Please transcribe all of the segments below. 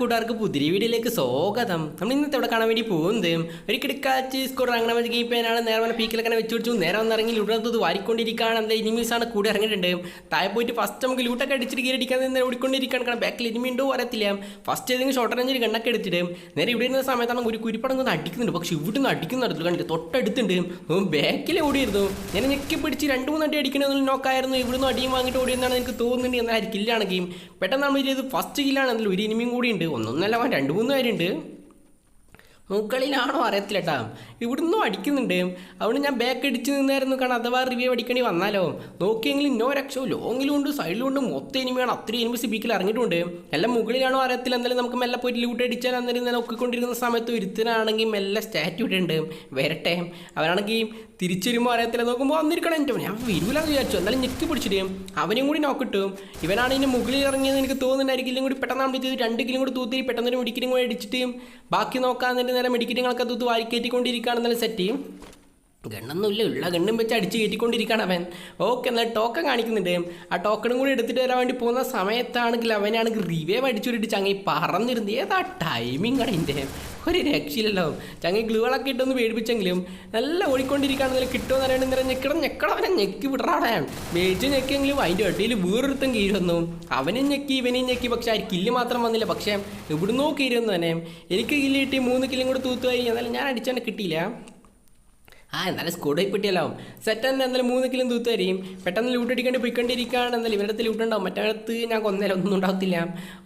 കൂട്ടുകാർക്ക് പുതിരി വീഡിയോയിലേക്ക് സ്വാഗതം. നമ്മൾ ഇന്നത്തെ ഇവിടെ കാണാൻ വേണ്ടി പോകുന്നത് ഒരു കിടക്കാച്ച് സ്കോർ അങ്ങനെ വെച്ച് ഗെയിം പേനാണ് നേരെ വന്ന പീക്കിലൊക്കെ വെച്ച് പിടിച്ചു. നേരെ വന്നിറങ്ങി ലൂട്ടത് വാരിക്കൊണ്ടിരിക്കുകയാണ്. എന്താ എനിമീസാണ് കൂടെ ഇറങ്ങിയിട്ടുണ്ട് താഴെ പോയിട്ട് ഫസ്റ്റ് നമുക്ക് ലൂട്ടൊക്കെ അടിച്ചിട്ട് കീഴടിക്കാൻ നേരെ ഓടിക്കൊണ്ടിരിക്കുകയാണ്. കാരണം ബാക്കിൽ ഇനിമി ഉണ്ടോ അറിയത്തില്ല. ഫസ്റ്റ് ഏതെങ്കിലും ഷോർട്ട് റേഞ്ചിൽ കണ്ണൊക്കെ എടുത്തിട്ട് നേരെ ഇവിടെ ഇരുന്ന സമയത്താണ് ഒരു കുരിപ്പടം ഒന്ന് അടിക്കുന്നുണ്ട്. പക്ഷെ ഇവിടുന്ന് അടിക്കുന്നിടത്തില്ല കണ്ടിട്ട് തൊട്ടടുത്തുണ്ട്. ബാക്കിൽ ഓടിയിരുന്നു. ഞാൻ ഞെക്കി പിടിച്ച് രണ്ട് മൂന്ന് അടി അടിക്കണമെന്ന് നോക്കായിരുന്നു ഇവിടുന്ന് അടിയും വാങ്ങിയിട്ട് ഓടിയെന്നാണ് എനിക്ക് തോന്നുന്നുണ്ട്. എന്നാൽ കില്ലാണ് ഗെയിം പെട്ടെന്ന് നമ്മൾ ചെയ്ത് ഫസ്റ്റ് കില്ലാണെന്നല്ലോ ഒരു ഇനിമിയും കൂടി ഉണ്ട്. ഒന്നൊന്നല്ല അവൻ രണ്ട് മൂന്ന് പേരുണ്ട് മുകളിലാണോ അറിയത്തില്ല കേട്ടാ ഇവിടുന്നും അടിക്കുന്നുണ്ട്. അവിടെ ഞാൻ ബാക്ക് അടിച്ച് നിന്നായിരുന്നു. കാരണം അഥവാ റിവ്യൂ അടിക്കണി വന്നാലോ. നോക്കിയെങ്കിലും നോ രക്ഷോ ലോങ്ങിലും ഉണ്ട് സൈഡിലും ഉണ്ട്. മൊത്തം എനിമയാണ്. അത്രയും എനിമി സിബിക്കിൽ ഇറങ്ങിയിട്ടുണ്ട് എല്ലാം മുകളിലാണോ അറിയത്തില്ല. എന്തായാലും നമുക്ക് മെല്ലെ പോയിട്ട് ലൂട്ട് അടിച്ചാൽ അന്നേരം നോക്കി കൊണ്ടിരുന്ന സമയത്ത് ഒരുത്തനാണെങ്കിൽ മെല്ലെ സ്റ്റാറ്റ് ഇട്ടുണ്ട് വരട്ടെ. അവനാണെങ്കിൽ തിരിച്ചുവരുമ്പോൾ അറിയത്തില്ല. നോക്കുമ്പോൾ വന്നിരിക്കണം എന്റെ ഞാൻ വരൂലെന്ന് വിചാരിച്ചു. എന്നാലും ഞെക്കി പിടിച്ചിട്ട് അവനും കൂടി നോക്കിട്ടു ഇവനാണ് ഇതിന്റെ മുകളിൽ ഇറങ്ങിയെന്ന് എനിക്ക് തോന്നുന്നുണ്ടായിരിക്കും കൂടി പെട്ടെന്ന് നമ്മൾ ചെയ്ത് രണ്ട് കിലും കൂടി തൂത്തി പെട്ടെന്ന് ഒരു മുടിക്കലും കൂടി അടിച്ചിട്ട് ബാക്കി നോക്കാൻ നേരെ മെഡിക്കറ്റുകളൊക്കെ തൂത്ത് വാരി കയറ്റിക്കൊണ്ടിരിക്കുകയാണെന്നാലും സെറ്റ് ചെയ്യും? ഗണ്ണൊന്നുമില്ല ഉള്ള ഗണ്ണും വെച്ച് അടിച്ച് കയറ്റിക്കൊണ്ടിരിക്കുകയാണ് അവൻ. ഓക്കെ എന്നാൽ ടോക്കൺ കാണിക്കുന്നുണ്ട്. ആ ടോക്കണും കൂടി എടുത്തിട്ട് വരാൻ വേണ്ടി പോകുന്ന സമയത്താണെങ്കിൽ അവനാണെങ്കിൽ റിവേവ് അടിച്ചുവിട്ടിട്ട് ചങ്ങി പറന്നിരുന്നത് ഏതാ ടൈമിംഗ് ആണ് ഒരു രക്ഷയില്ലല്ലോ. ചങ്ങി ഗ്ലൂകളൊക്കെ ഇട്ടൊന്ന് പേടിപ്പിച്ചെങ്കിലും നല്ല ഓടിക്കൊണ്ടിരിക്കുകയാണെങ്കിൽ കിട്ടുമെന്ന് അറിയാണ്ട് നിറഞ്ഞ ഞെക്കണം ഞെക്കണം അവനെ ഞെക്കി വിടറാടെ മേടിച്ച് ഞെക്കിയെങ്കിലും അതിന്റെ ഇടയിൽ വേറൊരുത്തം കീഴുന്നു അവനും ഞെക്കി ഇവനെയും ഞെക്കി. പക്ഷെ ആ കില്ല് മാത്രം വന്നില്ല. പക്ഷേ ഇവിടുന്നോ കീഴുന്നു തന്നെ എനിക്ക് കില്ല് കിട്ടി മൂന്ന് കില്ലും കൂടെ തൂത്തുമായി എന്നാലും ഞാൻ അടിച്ചാൽ കിട്ടിയില്ല. ആ എന്നാലും സ്കൂളിൽ പെട്ടിയല്ലാവും സെറ്റ് തന്നെ എന്നാലും മൂന്ന് കിലോ തൂത്ത് പെട്ടെന്ന് ലൂട്ട് അടിക്കേണ്ടി പോയിക്കൊണ്ടിരിക്കുകയാണ് എന്നാലും ഇവരുടെ അടുത്ത് ലൂട്ട് ഉണ്ടാവും. മറ്റടുത്ത് ഞാൻ കൊന്നേരം ഒന്നും ഉണ്ടാകത്തില്ല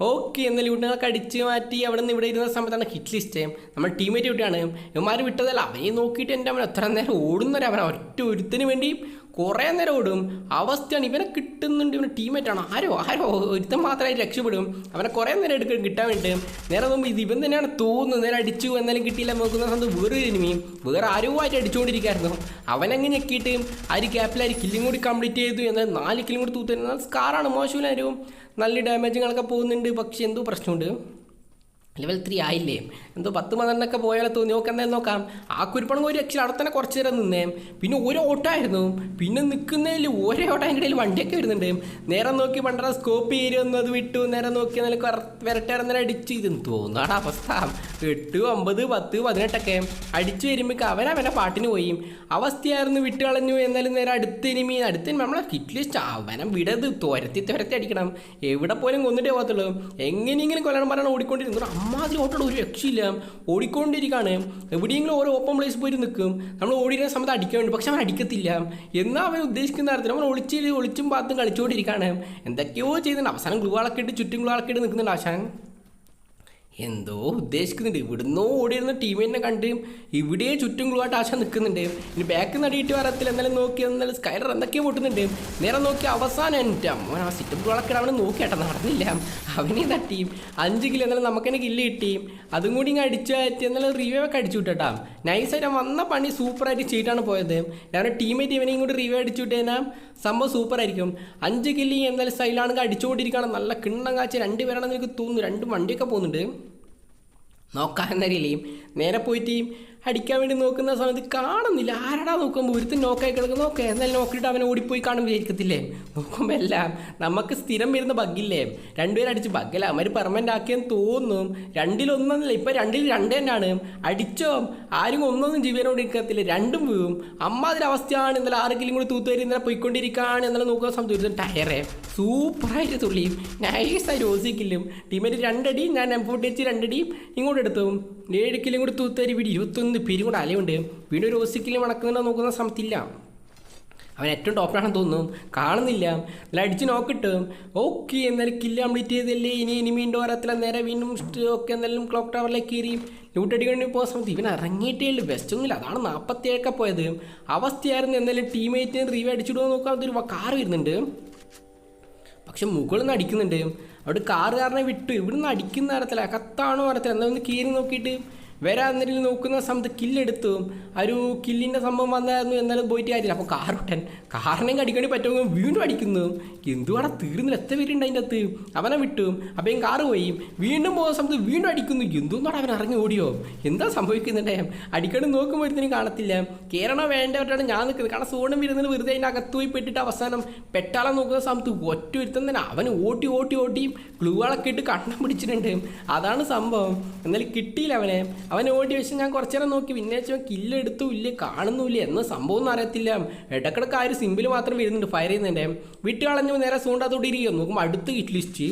ഓക്കെ എന്നാൽ ലൂട്ടുകളൊക്കെ അടിച്ച് മാറ്റി അവിടെ നിന്ന് ഇവിടെ ഇരുന്ന സമയത്താണ് ഹിറ്റ് ലിസ്റ്റ് നമ്മൾ ടീമേറ്റ് വിട്ടാണ് ഇവന്മാർ വിട്ടതല്ല. അവനെ നോക്കിയിട്ട് എന്റെ അവൻ എത്ര നേരം ഓടുന്നവരെ അവൻ ഒറ്റ ഒരുത്തിന് വേണ്ടി കുറേ നേരം ഓടും. അവസ്ഥയാണ് ഇവനെ കിട്ടുന്നുണ്ട്. ഇവന് ടീമേറ്റാണ് ആരോ ആരോ ഒരുത്തം മാത്രമായി രക്ഷപ്പെടും. അവനെ കുറേ നേരം എടുക്കും കിട്ടാൻ വേണ്ടി. നേരെ നോക്കുമ്പോൾ ഇത് ഇവൻ തന്നെയാണ് തോന്നുന്നത്. നേരെ അടിച്ചു എന്നാലും കിട്ടിയില്ല. നോക്കുന്ന സമയത്ത് വേറെ എനിമി വേറെ ആരുമായിട്ട് അടിച്ചുകൊണ്ടിരിക്കുകയായിരുന്നു അവനങ്ങ് ഞെക്കിയിട്ട് ആ ഒരു ക്യാപ്പിലായി കില്ലും കൂടി കംപ്ലീറ്റ് ചെയ്തു. എന്നാൽ നാല് കില്ലും കൂടി തൂത്തുന്നത് സ്കാറാണ് മോശമില്ലാരും നല്ല ഡാമേജുകളൊക്കെ പോകുന്നുണ്ട്. പക്ഷേ എന്തോ പ്രശ്നമുണ്ട്. ലെവൽ ത്രീ ആയില്ലേ? എന്തോ പത്ത് പന്ത്രണ്ടൊക്കെ പോയാൽ തോന്നി. നോക്ക് എന്തായാലും നോക്കാം. ആ കുരുപ്പണം ഒരു രക്ഷയിൽ അവിടെ തന്നെ കുറച്ച് നേരം നിന്നേ. പിന്നെ ഒരു ഓട്ടമായിരുന്നു പിന്നെ നിൽക്കുന്നതിൽ ഒരേ ഓട്ടം അതിന്റെ ഇടയിൽ വണ്ടിയൊക്കെ വരുന്നുണ്ട്. നേരം നോക്കി പണ്ടറ സ്കോപ്പ് അത് വിട്ടു. നേരം നോക്കി വരട്ടെ നേരം അടിച്ച് ഇതെന്ന് തോന്നാടാ അവസ്ഥ. എട്ട് ഒമ്പത് പത്ത് പതിനെട്ടൊക്കെ. അടിച്ചു വരുമ്പോൾ അവൻ അവനെ പാട്ടിന് പോയി. അവസ്ഥയായിരുന്നു വിട്ട് കളഞ്ഞു. എന്നാലും നേരെ അടുത്ത ഇനിമി അടുത്ത enemy. നമ്മളെ ഹിറ്റ് ലിസ്റ്റ് അവനെ വിടത് തുരത്തി തുരത്തി അടിക്കണം. എവിടെ പോലും കൊന്നിട്ടേ പോകത്തുള്ളൂ. എങ്ങനെയെങ്കിലും കൊല്ലണം പറഞ്ഞാൽ ഓടിക്കൊണ്ടിരുന്നു അമ്മാതിരി ഓട്ടോ ഒരു രക്ഷയില്ല. ഓടിക്കൊണ്ടിരിക്കുകയാണ് എവിടെയെങ്കിലും ഓരോ ഓപ്പൺ പ്ലേസ് പോയി നിൽക്കും നമ്മൾ ഓടിയിരുന്ന സമയത്ത് അടിക്കാൻ വേണ്ടി. പക്ഷെ അവൻ അടിക്കത്തില്ല. എന്നാൽ അവൻ ഉദ്ദേശിക്കുന്ന തരത്തിൽ അവൻ ഒളിച്ച് ഒളിച്ചും പാത്തും കളിച്ചുകൊണ്ടിരിക്കുകയാണ് എന്തൊക്കെയോ ചെയ്യുന്നുണ്ട്. അവസാനം ഗ്ലൂവാളൊക്കെ ഇട്ട് ചുറ്റും ഗ്ലൂവാളൊക്കെ ഇട്ട് നിൽക്കുന്നുണ്ട് ആശാൻ എന്തോ ഉദ്ദേശിക്കുന്നുണ്ട്. ഇവിടുന്നോ ഓടിയിരുന്ന ടീമിനെ കണ്ട് ഇവിടെ ചുറ്റും ഗ്ലുവായിട്ട് ആശ നിൽക്കുന്നുണ്ട്. ഇനി ബാക്ക് നടിയിട്ട് വരത്തില്ല. എന്നാലും നോക്കി എന്നാലും സ്കൈലർ എന്തൊക്കെയോ പൊട്ടുന്നുണ്ട്. നേരെ നോക്കി അവസാനം എന്റെ അമ്മ ആ സിറ്റപ്പ് ഗ്ലുവാളൊക്കെ അവനെ നോക്കിയാട്ടെ നടന്നില്ല. അവനെ തട്ടി അഞ്ച് കിലോ എന്നാലും നമുക്ക് തന്നെ കില്ല് കിട്ടി. അതും കൂടി ഇങ്ങനെ അടിച്ചു കയറ്റി എന്നാലും റിവ്യൂ ഒക്കെ അടിച്ചു വിട്ടാ നൈസായിട്ട് വന്ന പണി സൂപ്പറായിട്ട് ചെയ്തിട്ടാണ് പോയത്. ഞാൻ ടീമേറ്റ് ഇവനെയും കൂടി റിവ്യൂ അടിച്ചു വിട്ടേനാ സംഭവം സൂപ്പറായിരിക്കും അഞ്ച് കില്ലി എന്നാലും സ്റ്റൈലാണെങ്കിൽ അടിച്ചുകൊണ്ടിരിക്കുകയാണ്. നല്ല കിണ്ണം കാച്ച് രണ്ട് പേരാണെന്ന് എനിക്ക് തോന്നുന്നു. രണ്ട് വണ്ടിയൊക്കെ പോകുന്നുണ്ട്. നോക്കാൻ തരില്ലേയും നേരെ പോയിട്ട് അടിക്കാൻ വേണ്ടി നോക്കുന്ന സമയത്ത് കാണുന്നില്ല. ആരടാ നോക്കുമ്പോൾ ഒരുത്തും നോക്കായി കിടക്കും നോക്കേ എന്നാലും നോക്കിയിട്ട് അവനെ ഓടിപ്പോയി കാണും വിചാരിക്കത്തില്ലേ നോക്കുമ്പോൾ എല്ലാം നമുക്ക് സ്ഥിരം വരുന്ന ബഗ്ഗില്ലേ? രണ്ടുപേരും അടിച്ച് ബഗ്ഗല്ല അവന്മാർ പെർമനന്റ് ആക്കിയെന്ന് തോന്നും രണ്ടിലൊന്നല്ല ഇപ്പം രണ്ടിൽ രണ്ട് തന്നെയാണ്. അടിച്ചോ? ആരും ഒന്നൊന്നും ജീവനോട് ഇരിക്കത്തില്ല രണ്ടും വീഴും. അമ്മാതിരി അവസ്ഥയാണ് ഇന്നലെ ആരെങ്കിലും കിലും കൂടി തൂത്തുവരി ഇന്നലെ പോയിക്കൊണ്ടിരിക്കുകയാണ് എന്നാലും നോക്കുന്ന സമയത്ത് ഒരു ടയറേ സൂപ്പറായിട്ട് തുള്ളിയും. നൈസായി രോസിക്കില്ലും ടീമിൽ രണ്ടടി ഞാൻ എംഫോർട്ട് വെച്ച് രണ്ടടിയും ഇങ്ങോട്ട് എടുത്തു. ഏഴ് കിലും കൂടി തൂത്തുവരി വീട് ഇരുപത്തൊന്ന് പേരും കൂടെ അലയുണ്ട്. വീണ്ടും ഒരു ഓസിക്കിലും മണക്കുന്നുണ്ടോ നോക്കുന്ന സമയത്തില്ല. അവൻ ഏറ്റവും ടോപ്പിലാണെന്ന് തോന്നുന്നു. കാണുന്നില്ല. നല്ല അടിച്ച് നോക്കിട്ട് ഓക്കെ എന്നാലും കില്ല് കംപ്ലീറ്റ് ചെയ്തല്ലേ? ഇനി ഇനി വീണ്ടും വരത്തില്ല നേരെ വീണ്ടും ഒക്കെ എന്തായാലും ക്ലോക്ക് ടവറിലേക്ക് കയറി. ലൂട്ടടിക്കേണ്ടി പോകുന്ന സമയത്ത് ഇവൻ ഇറങ്ങിയിട്ടേ ഉള്ളൂ ബെസ്റ്റ് ഒന്നുമില്ല അതാണ് നാൽപ്പത്തിയേഴൊക്കെ പോയത്. അവസ്ഥയായിരുന്നു. എന്തായാലും ടീമേറ്റിന് റീവ് അടിച്ചിടുമോ നോക്കാൻ അതൊരു കാർ വരുന്നുണ്ട്. പക്ഷെ മുകളിൽ നിന്ന് അടിക്കുന്നുണ്ട്. അവിടെ കാറുകാരനെ വിട്ട് വിട്ടു. ഇവിടെ നിന്ന് അടിക്കുന്ന അറിയത്തില്ല. കത്താണോ വരത്തില്ല എന്താ ഒന്ന് കീറി നോക്കിയിട്ട് വരാന്നിട്ട് നോക്കുന്ന സമയത്ത് കില്ലെടുത്തു ഒരു കില്ലിന്റെ സംഭവം വന്നായിരുന്നു എന്നാലും പോയിട്ട് കാര്യമില്ല. അപ്പോൾ കാറുട്ടൻ കാറിനെങ്കിൽ അടിക്കണി പറ്റുമെങ്കിൽ വീണ്ടും അടിക്കുന്നു. എന്തുവാടാ തീർന്നില്ല. എത്ര പേരുണ്ട് അതിന്റെ അകത്ത്? അവനെ വിട്ടു. അപ്പം കാറ് പോയി. വീണ്ടും പോകുന്ന സമയത്ത് വീണ്ടും അടിക്കുന്നു. എന്തോന്നാണ് അവൻ ഇറങ്ങി ഓടിയോ? എന്താ സംഭവിക്കുന്നുണ്ടേ അടിക്കണി നോക്കുമ്പോൾ ഒരുത്തിനും കാണത്തില്ല. കയറണോ വേണ്ടവരാണ് ഞാൻ നിൽക്കുന്നത്. കാരണം സോണും വരുന്നതിന് വെറുതെ അതിന്റെ അകത്ത് പോയി പെട്ടിട്ട് അവസാനം പെട്ടാളെ നോക്കുന്ന സമയത്ത് ഒറ്റ ഒരുത്തൻ തന്നെ അവന് ഓട്ടി ഓട്ടി ഓട്ടി ഗ്ലൂകളൊക്കെ ഇട്ട് കണ്ണം പിടിച്ചിട്ടുണ്ട്. അതാണ് സംഭവം. എന്നാലും കിട്ടിയില്ല അവനെ. അവൻ ഓടി വെച്ച് ഞാൻ കുറച്ചു നേരം നോക്കി. പിന്നെ വെച്ചാൽ കില്ലെടുത്തു ഇല്ല കാണുന്നുമില്ല. എന്ന സംഭവം ഒന്നും അറിയത്തില്ല. ഇടക്കിടക്ക് ആ ഒരു സിമ്പിൾ മാത്രം വരുന്നുണ്ട് ഫയർ ചെയ്യുന്നതിന്റെ. വിട്ട് കളഞ്ഞു നേരെ സൂണ്ടാത്തോടെ ഇരിക്കും നോക്കുമ്പോൾ അടുത്ത് ഹിറ്റ് ലിസ്റ്റ്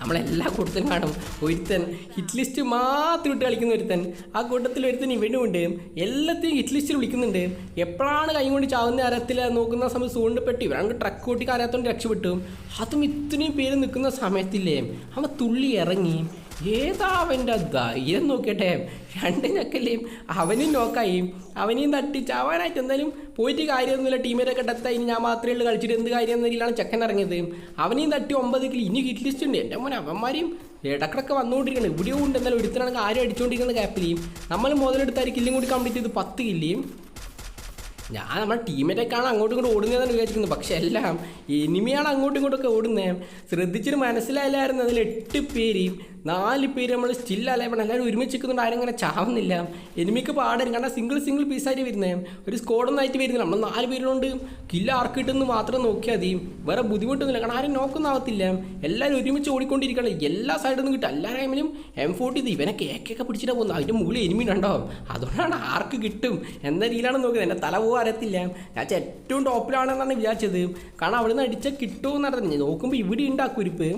നമ്മളെല്ലാ കൂട്ടത്തിലും കാണും. ഒരുത്തൻ ഹിറ്റ് ലിസ്റ്റ് മാത്രം ഇട്ട് കളിക്കുന്ന ഒരുത്തൻ. ആ കൂട്ടത്തിൽ ഒരുത്തൻ ഇവനും ഉണ്ട് എല്ലാத்தைയും ഹിറ്റ് ലിസ്റ്റിൽ വിളിക്കുന്നുണ്ട്. എപ്പോഴാണ് കൈ കൊണ്ട് ചാവുന്ന അരത്തിൽ നോക്കുന്ന സമയത്ത് സൂണ്ടപ്പെട്ട് ഇവരാണെങ്കിൽ ട്രക്ക് കൂട്ടി കരയാത്തോണ്ട് രക്ഷപ്പെട്ടു. അതും ഇത്രയും പേര് നിൽക്കുന്ന സമയത്തില്ലേ? അവൻ തുള്ളി ഇറങ്ങി. ഏതാ അവന്റെ ധൈര്യം നോക്കട്ടെ രണ്ട് ഞക്കല്ലേയും അവനും നോക്കായും അവനെയും തട്ടി ചാവാനായിട്ട് എന്തായാലും പോയിട്ട് കാര്യമൊന്നുമില്ല. ടീമിലൊക്കെ ഡെത്തായി ഞാൻ മാത്രമേ ഉള്ളൂ. കളിച്ചിട്ട് എന്ത് കാര്യം എന്ന ചെക്കൻ ഇറങ്ങിയത്. അവനെയും തട്ടി ഒമ്പത് കിലോ ഇനി ഹിറ്റ് ലിസ്റ്റ് ഉണ്ട്. എന്റെ മോനെ അവന്മാരെയും ഇടക്കിടക്ക് വന്നുകൊണ്ടിരിക്കണം. ഇവിടെ ഉണ്ട്. എന്നാലും ഒരുത്തനാണെങ്കിൽ ആരും അടിച്ചുകൊണ്ടിരിക്കുന്ന ഗ്യാപ്പിലെയും നമ്മൾ മുതലെടുത്താൽ കില്ലും കൂടി കംപ്ലീറ്റ് ചെയ്ത് പത്ത് കില്ലിയും ഞാൻ നമ്മുടെ ടീമിനേക്കാണ് അങ്ങോട്ടും ഇങ്ങോട്ടും ഓടുന്നതെന്ന് വിചാരിക്കുന്നത് പക്ഷെ എല്ലാം എനിമിയാണ് അങ്ങോട്ടും ഇങ്ങോട്ടൊക്കെ ഓടുന്നത്. ശ്രദ്ധിച്ചിട്ട് മനസ്സിലായില്ലായിരുന്നു അതിൽ എട്ട് പേര് നാല് പേര് നമ്മൾ സ്റ്റിൽ അലയണം എല്ലാവരും ഒരുമിച്ച് നിൽക്കുന്നുണ്ട് ആരും അങ്ങനെ ചാവുന്നില്ല. എനിമിക്ക് പാടായിരുന്നു. കാരണം സിംഗിൾ സിംഗിൾ പീസായിട്ട് വരുന്നത് ഒരു സ്കോഡൊന്നും ആയിട്ട് വരുന്നില്ല. നമ്മൾ നാല് പേരുകൊണ്ട് കില്ല ആർക്ക് കിട്ടുമെന്ന് മാത്രം നോക്കിയാൽ മതി. വേറെ ബുദ്ധിമുട്ടൊന്നുമില്ല. കാരണം ആരും നോക്കൊന്നും ആവത്തില്ല. എല്ലാവരും ഒരുമിച്ച് ഓടിക്കൊണ്ടിരിക്കണം എല്ലാ സൈഡിൽ നിന്നും കിട്ടും. എല്ലാ ടൈമിലും എം ഫോർട്ടി ഇത് ഇവനെ കേക്കൊക്കെ പിടിച്ചിട്ടാണ് പോകുന്നത്. അതിന്റെ മുകളിൽ എനിമി ഉണ്ടോ അതുകൊണ്ടാണ് ആർക്ക് കിട്ടും. എന്ന രീതിയിലാണ് നോക്കുന്നത് എന്റെ തല പോകാൻ അറിയത്തില്ല. ഞാൻ ഏറ്റവും ടോപ്പിലാണെന്നാണ് വിചാരിച്ചത്. കാരണം അവിടുന്ന് അടിച്ചാൽ കിട്ടുമെന്ന് അറിഞ്ഞു നോക്കുമ്പോൾ ഇവിടെ ഉണ്ടാക്കുരിപ്പ്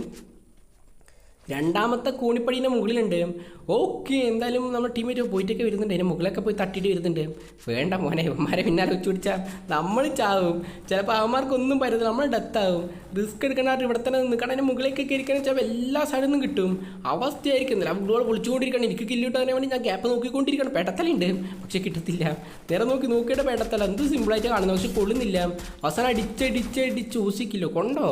രണ്ടാമത്തെ കൂണിപ്പടീന്റെ മുകളിലുണ്ട്. ഓക്കെ എന്തായാലും നമ്മുടെ ടീമേറ്റ് പോയിട്ടൊക്കെ വരുന്നുണ്ട്. അതിന്റെ മുകളിലൊക്കെ പോയി തട്ടിയിട്ട് വരുന്നുണ്ട്. വേണ്ട മോനെ ഇവന്മാരെ പിന്നാലെ വെച്ച് പിടിച്ചാൽ നമ്മൾ ചാവും. ചിലപ്പോൾ അവന്മാർക്കൊന്നും പറ്റത്തില്ല. നമ്മൾ ഡെത്താവും റിസ്ക് എടുക്കണമായിട്ട് ഇവിടെ തന്നെ നിൽക്കണം അതിന്റെ മുകളിലേക്ക് ഇരിക്കണം വെച്ചാൽ എല്ലാ സൈഡിൽ നിന്നും കിട്ടും. അവസ്ഥയായിരിക്കുന്നില്ല. അവിടെ വിളിച്ചുകൊണ്ടിരിക്കണം എനിക്ക് കില്ലിട്ട് കിട്ടാൻ വേണ്ടി ഞാൻ ഗ്യാപ്പ് നോക്കിക്കൊണ്ടിരിക്കണം പെട്ടത്തലുണ്ട് പക്ഷേ കിട്ടത്തില്ല. നേരെ നോക്കി നോക്കിയിട്ട് പേട്ടത്തല എന്ത് സിമ്പിളായിട്ട് കാണുന്നത് പക്ഷെ കൊള്ളുന്നില്ല. അവസാനം അടിച്ചടിച്ചടിച്ച് ഊസിക്കില്ലോ കൊണ്ടോ?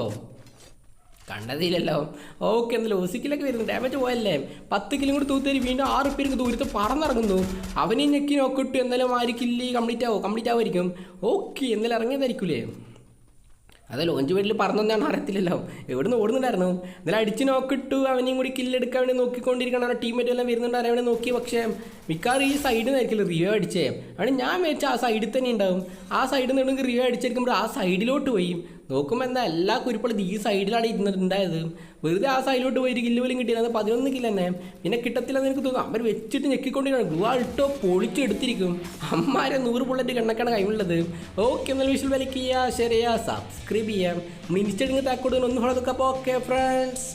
കണ്ടതില്ലല്ലോ. ഓക്കെ എന്നല്ലോ ഓസിക്കിലൊക്കെ വരുന്നു. ഡാമേജ് പോയല്ലേ? പത്ത് കിലും കൂടി തൂത്തേരി വീണ്ടും ആറ് പേർക്ക് ദൂരത്ത് പറന്നിറങ്ങുന്നു. അവനെ ഞെക്കി നോക്കിട്ടു എന്നാലും ആയിരിക്കില്ല കില്ല് കംപ്ലീറ്റ് ആവും? കംപ്ലീറ്റ് ആവുമായിരിക്കും. ഓക്കെ എന്നാലും ഇറങ്ങിയതായിരിക്കൂലേ? അത് ലോഞ്ച് വീട്ടിൽ പറഞ്ഞൊന്നാണ് അറിയത്തില്ലല്ലോ. എവിടുന്ന് ഓടുന്നുണ്ടായിരുന്നു? എന്നാലും അടിച്ച് നോക്കിട്ടു അവനെയും കൂടി കില്ലെടുക്കാൻ വേണ്ടി നോക്കിക്കൊണ്ടിരിക്കണം അവരുടെ ടീമേറ്റ് എല്ലാം വരുന്നുണ്ട്. അവനെ നോക്കി. പക്ഷേ മിക്കവാറും ഈ സൈഡിൽ നിന്നായിരിക്കില്ല റിവ്യൂ അടിച്ചേ? അവിടെ ഞാൻ മേടിച്ച ആ സൈഡിൽ തന്നെ ഉണ്ടാവും. ആ സൈഡിൽ നിന്ന് റിവ്യൂ അടിച്ചിരിക്കുമ്പോൾ ആ സൈഡിലോട്ട് പോയി. നോക്കുമ്പോൾ എന്താ എല്ലാ കുരുപ്പളും ഈ സൈഡിലാണ് ഇരുന്നിട്ടുണ്ടായത് വെറുതെ ആ സൈഡിലോട്ട് പോയിട്ട് കില്ല് പോലും കിട്ടിയത് പതിനൊന്ന് കില്ല് തന്നെ. പിന്നെ കിട്ടത്തില്ലെന്ന് എനിക്ക് തോന്നുന്നു. അവർ വെച്ചിട്ട് ഞെക്കിക്കൊണ്ടിരിക്കണം ഗ്ലൂ അൾട്ടോ പൊളിച്ചെടുത്തിരിക്കും അമ്മാരെ നൂറ് ബുള്ളറ്റ് കണക്കാണ് കൈമുള്ളത് ഓക്കെ എന്നാൽ വിഷൽ വിലക്ക് ചെയ്യുക സബ്സ്ക്രൈബ് ചെയ്യാം. മിനിസ്റ്റർ താക്കോട്ട് ഒന്ന് അപ്പോൾ ഓക്കെ ഫ്രണ്ട്സ്